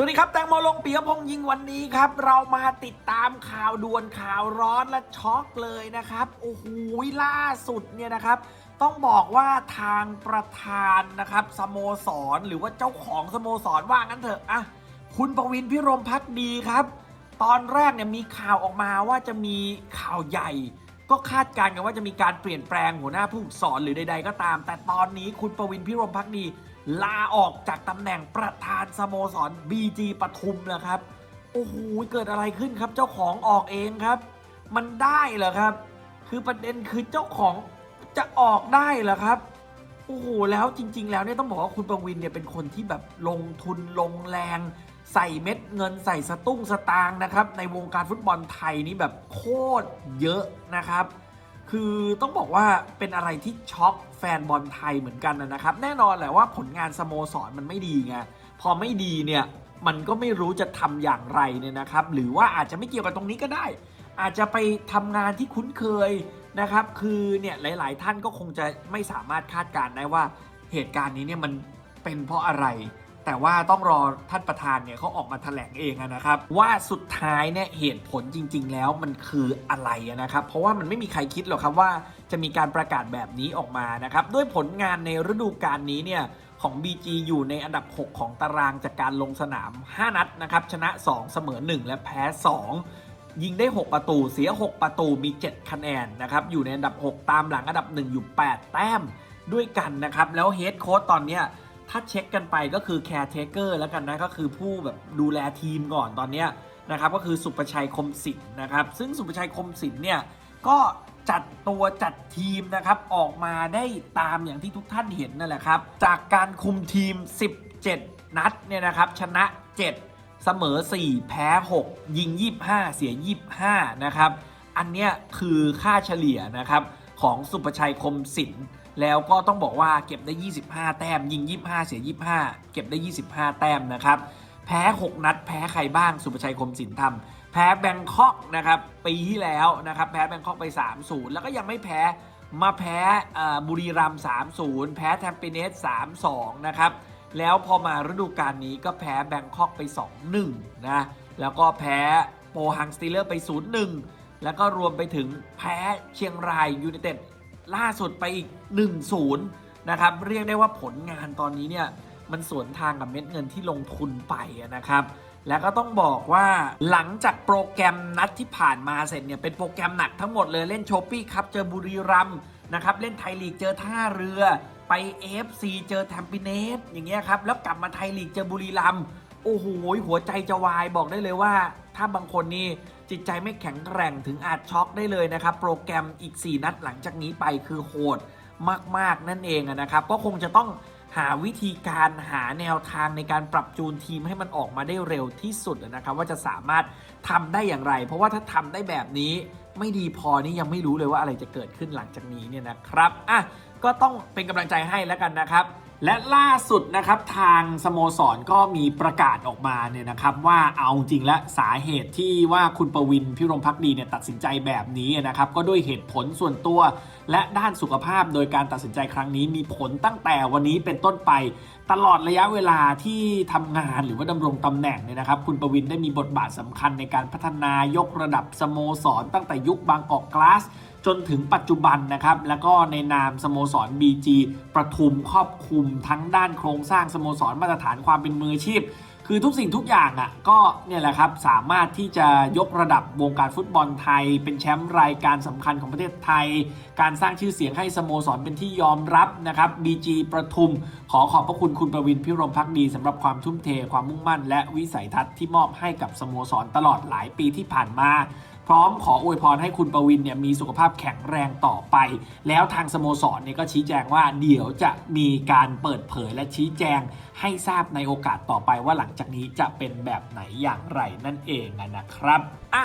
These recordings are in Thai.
สวัสดีครับแตงโมลงปียพงษ์ยิงวันนี้ครับ เรามาติดตามข่าวด่วนข่าวร้อนและช็อกเลยนะครับโอ้โหล่าสุดเนี่ยนะครับ ต้องบอกว่าทางประธานนะครับสโมสรหรือว่าเจ้าของสโมสรว่างั้นเถอะอะคุณประวินพิรมพักดีครับ ตอนแรกเนี่ยมีข่าวออกมาว่าจะมีข่าวใหญ่ ก็คาดการณ์กันว่าจะมีการเปลี่ยนแปลงหัวหน้าผู้ฝึกสอนหรือใด ๆ ก็ตาม แต่ตอนนี้คุณประวินพิรมพักดี ลาออกจากตำแหน่งประธานสโมสร BG ปทุมนะครับ โอ้โห เกิดอะไรขึ้นครับ เจ้าของออกเองครับ มันได้เหรอครับ คือประเด็นคือเจ้าของจะออกได้เหรอครับโอ้โหแล้วจริง ๆ แล้วเนี่ยต้องบอกว่าคุณประวินเนี่ยเป็นคนที่แบบลงทุนลงแรง ใส่เม็ดเงินใส่สตุ้งสตางค์นะครับ ในวงการฟุตบอลไทยนี่แบบโคตรเยอะนะครับ คือต้องบอกว่าเป็นอะไรที่ช็อกแฟนบอลไทยเหมือนกันนะครับ แน่นอนแหละว่าผลงานสโมสรมันไม่ดีไงพอไม่ดีเนี่ยมันก็ไม่รู้จะทำอย่างไรเนี่ยนะครับ หรือว่าอาจจะไม่เกี่ยวกับตรงนี้ก็ได้ อาจจะไปทำงานที่คุ้นเคยนะครับ คือเนี่ยหลาย ๆ ท่านก็คงจะไม่สามารถคาดการณ์ได้ว่าเหตุการณ์นี้เนี่ยมันเป็นเพราะอะไร แต่ว่าต้องรอท่านประธานเนี่ยเขาออกมาแถลงเองนะครับ ว่าสุดท้ายเนี่ยเหตุผลจริง ๆ แล้วมันคืออะไรนะครับ เพราะว่ามันไม่มีใครคิดหรอกครับว่าจะมีการประกาศแบบนี้ออกมานะครับ ด้วยผลงานในฤดูกาลนี้เนี่ยของ BG อยู่ในอันดับ 6 ของตารางจากการลงสนาม 5 นัดนะครับ ชนะ 2 เสมอ 1 และแพ้ 2 ยิงได้ 6 ประตู เสีย 6 ประตู มี 7 คะแนนนะครับ อยู่ในอันดับ 6 ตามหลังอันดับ 1 อยู่ 8 แต้มด้วยกันนะครับ แล้วเฮดโค้ชตอนเนี้ย ถ้าเช็คกันไปก็คือแคร์เทเกอร์แล้วกันนะก็คือผู้แบบดูแลทีมก่อนตอนนี้นะครับก็คือสุประชัยคมศิลป์นะครับ ซึ่งสุประชัยคมศิลป์เนี่ยก็จัดตัวจัดทีมนะครับออกมาได้ตามอย่างที่ทุกท่านเห็นนั่นแหละครับ จากการคุมทีม 17 นัดเนี่ยนะครับชนะ 7 เสมอ 4 แพ้ 6 ยิง 25 เสีย 25 นะครับ อันเนี้ยคือค่าเฉลี่ยนะครับของสุประชัยคมศิลป์ แล้วก็ต้องบอกว่าเก็บได้ 25 แต้ม ยิง 25 เสีย 25 เก็บได้ 25 แต้มนะครับแพ้ 6 นัด แพ้ใครบ้าง สุประชัยคมศิลป์ทำแพ้แบงคอกนะครับปีที่แล้วนะครับแพ้แบงคอกไป 3-0 แล้วก็ยังไม่แพ้มาแพ้บุรีรัมย์3-0 แพ้แทมเปเนส3-2 นะครับ แล้วพอมาฤดูกาลนี้ก็แพ้แบงคอกไป 2-1 นะ แล้วก็แพ้โปฮังสตีเลอร์ไป 0-1 แล้วก็รวมไปถึงแพ้เชียงรายยูไนเต็ด ล่าสุดไปอีก 1-0 นะครับ เรียกได้ว่าผลงานตอนนี้เนี่ย มันสวนทางกับเม็ดเงินที่ลงทุนไปนะครับ แล้วก็ต้องบอกว่าหลังจากโปรแกรมนัดที่ผ่านมาเสร็จเนี่ย เป็นโปรแกรมหนักทั้งหมดเลยเล่นโชปี้ครับเจอบุรีรัมย์นะครับ เล่นไทยลีกเจอท่าเรือไป AFC เจอแทมปิเนสอย่างเงี้ยครับ แล้วกลับมาไทยลีกเจอบุรีรัมย์โอ้โหหัวใจจะวายบอกได้เลยว่า ถ้าบางคนนี่ จิตใจไม่แข็งแกร่งถึงอาจช็อกได้เลยนะครับ โปรแกรมอีก 4 นัดหลังจากนี้ไปคือโหดมาก ๆ นั่นเองนะครับ ก็คงจะต้องหาวิธีการหาแนวทางในการปรับจูนทีมให้มันออกมาได้เร็วที่สุดนะครับ ว่าจะสามารถทำได้อย่างไร เพราะว่าถ้าทำได้แบบนี้ไม่ดีพอนี่ยังไม่รู้เลยว่าอะไรจะเกิดขึ้นหลังจากนี้เนี่ยนะครับอะก็ต้องเป็นกำลังใจให้แล้วกันนะครับ และล่าสุดนะครับทางสโมสรก็มีประกาศออกมาเนี่ยนะครับว่าเอาจริงและสาเหตุที่ว่าคุณประวินพิรมพักดีเนี่ยตัดสินใจแบบนี้นะครับก็ด้วยเหตุผลส่วนตัว และด้านสุขภาพโดยการตัดสินใจครั้งนี้มีผลตั้งแต่วันนี้เป็นต้นไป ตลอดระยะเวลาที่ทำงานหรือว่าดำรงตำแหน่งเนี่ยนะครับ คุณประวินได้มีบทบาทสำคัญในการพัฒนายกระดับสโมสร ตั้งแต่ยุคบางกอกกลาสจนถึงปัจจุบันนะครับ แล้วก็ในนามสโมสร BG ประทุมครอบคลุมทั้งด้านโครงสร้างสโมสรมาตรฐานความเป็นมืออาชีพ คือทุกสิ่งทุกอย่างอะก็เนี่ยแหละครับสามารถที่จะยกระดับวงการฟุตบอลไทย เป็นแชมป์รายการสำคัญของประเทศไทย การสร้างชื่อเสียงให้สโมสรเป็นที่ยอมรับนะครับบีจีประทุม ขอขอบพระคุณคุณประวินพิรมพักดีสำหรับความทุ่มเทความมุ่งมั่น และวิสัยทัศน์ที่มอบให้กับสโมสรตลอดหลายปีที่ผ่านมา พร้อมขออวยพรให้คุณประวินเนี่ยมีสุขภาพแข็งแรงต่อไป แล้วทางสโมสรเนี่ยก็ชี้แจงว่าเดี๋ยวจะมีการเปิดเผยและชี้แจงให้ทราบในโอกาสต่อไปว่าหลังจากนี้จะเป็นแบบไหนอย่างไรนั่นเองนะครับอะ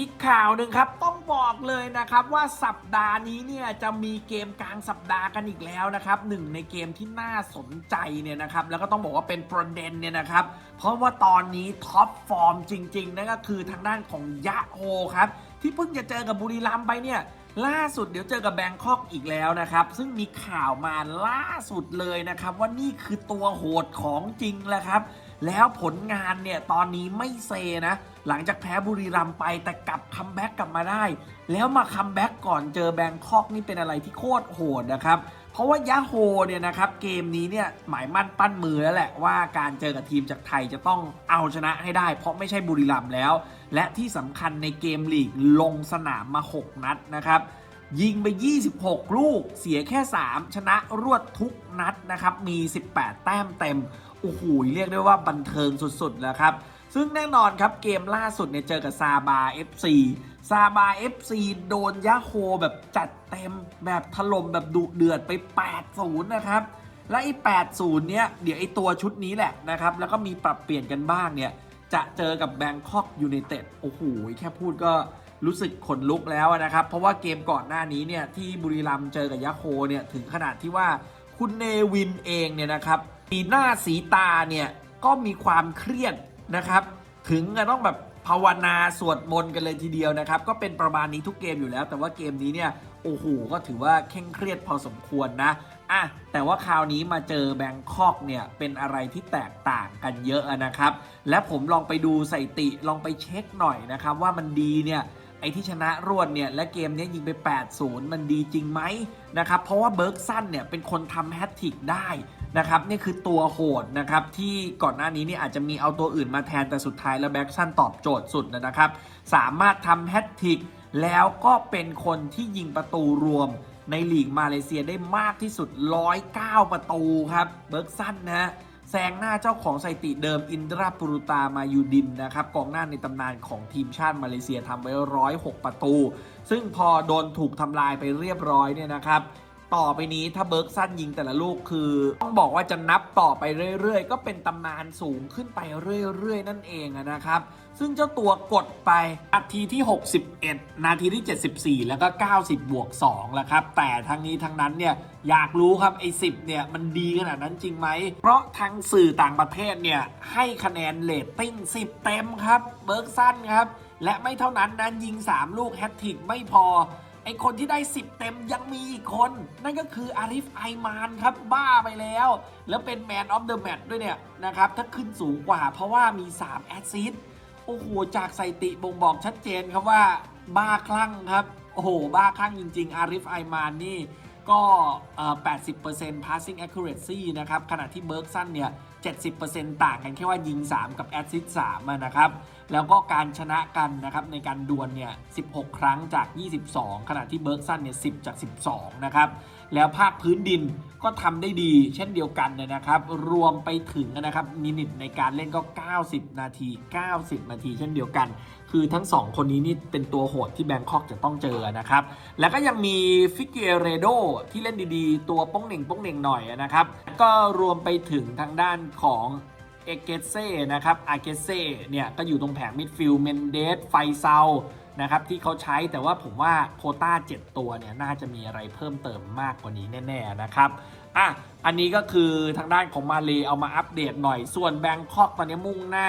อีกข่าวหนึ่งครับต้องบอกเลยนะครับว่าสัปดาห์นี้เนี่ยจะมีเกมกลางสัปดาห์กันอีกแล้วนะครับหนึ่งในเกมที่น่าสนใจเนี่ยนะครับแล้วก็ต้องบอกว่าเป็นประเด็นเนี่ยนะครับเพราะว่าตอนนี้ท็อปฟอร์มจริงๆนั่นก็คือทางด้านของยะโฮครับที่เพิ่งจะเจอกับบุรีรัมย์ไปเนี่ยล่าสุดเดี๋ยวเจอกับแบงคอกอีกแล้วนะครับ ซึ่งมีข่าวมาล่าสุดเลยนะครับ ว่านี่คือตัวโหดของจริงแล้วครับ แล้วผลงานเนี่ยตอนนี้ไม่เซนะ หลังจากแพ้บุรีรัมไปแต่กลับคัมแบ็กกลับมาได้ แล้วมาคัมแบ็กก่อนเจอแบงคอกนี่เป็นอะไรที่โคตรโหดนะครับ เพราะว่ายาโฮเนี่ยนะครับเกมนี้เนี่ยหมายมั่นปั้นมือแล้วแหละว่าการเจอกับทีมจากไทยจะต้องเอาชนะให้ได้ เพราะไม่ใช่บุรีรัมแล้ว และที่สำคัญในเกมลีกลงสนามมา 6 นัดนะครับยิงไป 26 ลูก เสียแค่ 3 ชนะรวดทุกนัดนะครับ มี 18 แต้มเต็ม โอ้โหเรียกได้ว่าบันเทิงสุดๆแล้วครับ ซึ่งแน่นอนครับเกมล่าสุดเนี่ยเจอกับซาบา FC ซาบา FC โดนยะโฮแบบจัดเต็มแบบถล่มแบบดุเดือดไป 8-0 นะครับ และไอ้ 80 เนี่ย เดี๋ยวไอ้ตัวชุดนี้แหละนะครับ แล้วก็มีปรับเปลี่ยนกันบ้างเนี่ย จะเจอกับแบงคอกยู n นเต็ดโอ้โห แค่พูดก็รู้สึกขนลุกแล้วนะครับ เพราะว่าเกมก่อนหน้านี้เนี่ย ที่บุรีรัมย์เจอกับยะโฮเนี่ย ถึงขนาดที่ว่าคุณเนวินเองเนี่ยนะครับ สีหน้าสีตาเนี่ยก็มีความเครียดนะครับ ถึงจะต้องแบบภาวนาสวดมนต์กันเลยทีเดียวนะครับ ก็เป็นประมาณนี้ทุกเกมอยู่แล้ว แต่ว่าเกมนี้เนี่ยโอ้โหก็ถือว่าเคร่งเครียดพอสมควรนะอะแต่ว่าคราวนี้มาเจอแบงคอกเนี่ยเป็นอะไรที่แตกต่างกันเยอะนะครับ และผมลองไปดูสถิติลองไปเช็คหน่อยนะครับว่ามันดีเนี่ยไอที่ชนะรวดเนี่ยและเกมนี้ยยิงไป 8-0 มันดีจริงไหมนะครับเพราะว่าเบิร์กซันเนี่ยเป็นคนทำแฮตทริกได้ นะครับนี่คือตัวโหดนะครับที่ก่อนหน้านี้นี่อาจจะมีเอาตัวอื่นมาแทนแต่สุดท้ายแล้วแบ็กซันตอบโจทย์สุดนะครับ สามารถทำแฮตทริกแล้วก็เป็นคนที่ยิงประตูรวมในลีกมาเลเซียได้มากที่สุด 109 ประตูครับเบิร์กซันนะฮะแซงหน้าเจ้าของสถิติเดิมอินดราปุรุตามายูดินนะครับกองหน้าในตำนานของทีมชาติมาเลเซียทำไว้ 106 ประตู ซึ่งพอโดนถูกทำลายไปเรียบร้อยเนี่ยนะครับ ต่อไปนี้ถ้าเบิร์กซันยิงแต่ละลูกคือ ต้องบอกว่าจะนับต่อไปเรื่อยๆ ก็เป็นตำนานสูงขึ้นไปเรื่อยๆ นั่นเองนะครับ ซึ่งเจ้าตัวกดไปนาทีที่ 61 นาทีที่ 74 แล้วก็ 90 บวก2แล้วครับ แต่ทั้งนี้ทั้งนั้นเนี่ยอยากรู้ครับไอ้10เนี่ยมันดีขนาดนั้นจริงไหม เพราะทางสื่อต่างประเทศเนี่ยให้คะแนนเลตติ้ง 10 เต็มครับเบิร์กซันครับ และไม่เท่านั้นนั้นยิง 3 ลูกแฮตทริกไม่พอ ไอคนที่ได้ 10 เต็มยังมีอีกคน นั่นก็คืออาริฟไอมานครับบ้าไปแล้ว แล้วเป็นแมนออฟเดอะแมตด้วยเนี่ยนะครับ ถ้าขึ้นสูงกว่าเพราะว่ามี 3 แอสซิสต์โอ้โห จากสถิติบ่งบอกชัดเจนครับว่าบ้าคลั่งครับ โอ้โห บ้าคลั่งจริง ๆ อาริฟไอมานนี่ก็เอ่อ80% passing accuracy นะครับ ขณะที่เบิร์กซันเนี่ย 70%ต่างกันแค่ว่ายิง 3 กับแอสซิสต์3อะนะครับ แล้วก็การชนะกันนะครับในการดวลเนี่ย 16 ครั้งจาก 22 ขณะที่เบิร์กซันเนี่ย 10 จาก 12 นะครับ แล้วภาคพื้นดินก็ทำได้ดีเช่นเดียวกันนะครับ รวมไปถึงนะครับมินิทในการเล่นก็ 90 นาที 90 นาทีเช่นเดียวกัน คือทั้ง 2 คนนี้นี่เป็นตัวโหดที่แบงคอกจะต้องเจอนะครับ แล้วก็ยังมีฟิกเกเรโดที่เล่นดีๆ ตัวป้องเหน่งป้องเหน่งหน่อยนะครับ ก็รวมไปถึงทางด้านของ เอเกเซ่นะครับอาเกเซ่เนี่ยก็อยู่ตรงแผงมิดฟิลด์เมนเดสไฟเซานะครับที่เขาใช้แต่ว่าผมว่าโคต้า 7 ตัวเนี่ยน่าจะมีอะไรเพิ่มเติมมากกว่านี้แน่ ๆ นะครับอะอันนี้ก็คือทางด้านของมาเลเอามาอัปเดตหน่อยส่วนแบงคอกตอนนี้มุ่งหน้า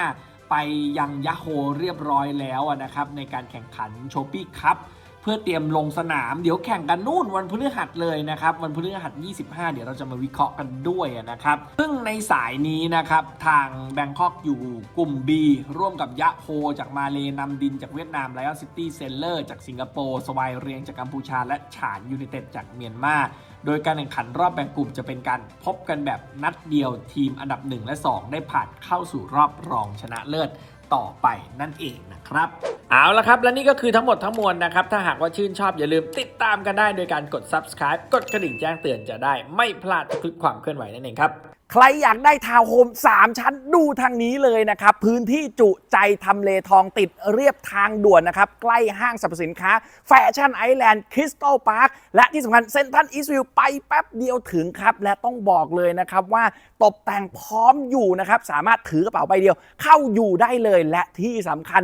ไปยังยะโฮเรียบร้อยแล้วนะครับในการแข่งขันโชปี้คัพ พื่อเตรียมลงสนามเดี๋ยวแข่งกันนู่นวันพฤหัสเลยนะครับ วันพฤหัส 25 เดี๋ยวเราจะมาวิเคราะห์กันด้วยนะครับ ซึ่งในสายนี้นะครับ ทางแบงคอกอยู่กลุ่ม B ร่วมกับยะโฮจากมาเลนำดินจากเวียดนามไลออนซิตี้เซนเลอร์จากสิงคโปร์สวายเรียงจากกัมพูชา และฉานยูไนเต็ดจากเมียนมาโดยการแข่งขันรอบแบ่งกลุ่มจะเป็นการพบกันแบบนัดเดียวทีมอันดับ 1 และ 2 ได้ผ่านเข้าสู่รอบรองชนะเลิศต่อไปนั่นเองนะครับเอาละครับ และนี่ก็คือทั้งหมดทั้งมวลนะครับ ถ้าหากว่าชื่นชอบอย่าลืมติดตามกันได้โดยการกด subscribe กดกระดิ่งแจ้งเตือนจะได้ ไม่พลาดทุกคลิปความเคลื่อนไหวนั่นเองครับ ใครอยากได้ทาวน์โฮม 3 ชั้นดูทางนี้เลยนะครับ พื้นที่จุใจทำเลทองติดเรียบทางด่วนนะครับ ใกล้ห้างสรรพสินค้า แฟชั่นไอแลนด์คริสตัลพาร์คและที่สำคัญเซ็นทรัลอีสต์วิวไปแป๊บเดียวถึงครับ และต้องบอกเลยนะครับว่าตกแต่งพร้อมอยู่นะครับสามารถถือกระเป๋าใบเดียวเข้าอยู่ได้เลยและที่สำคัญ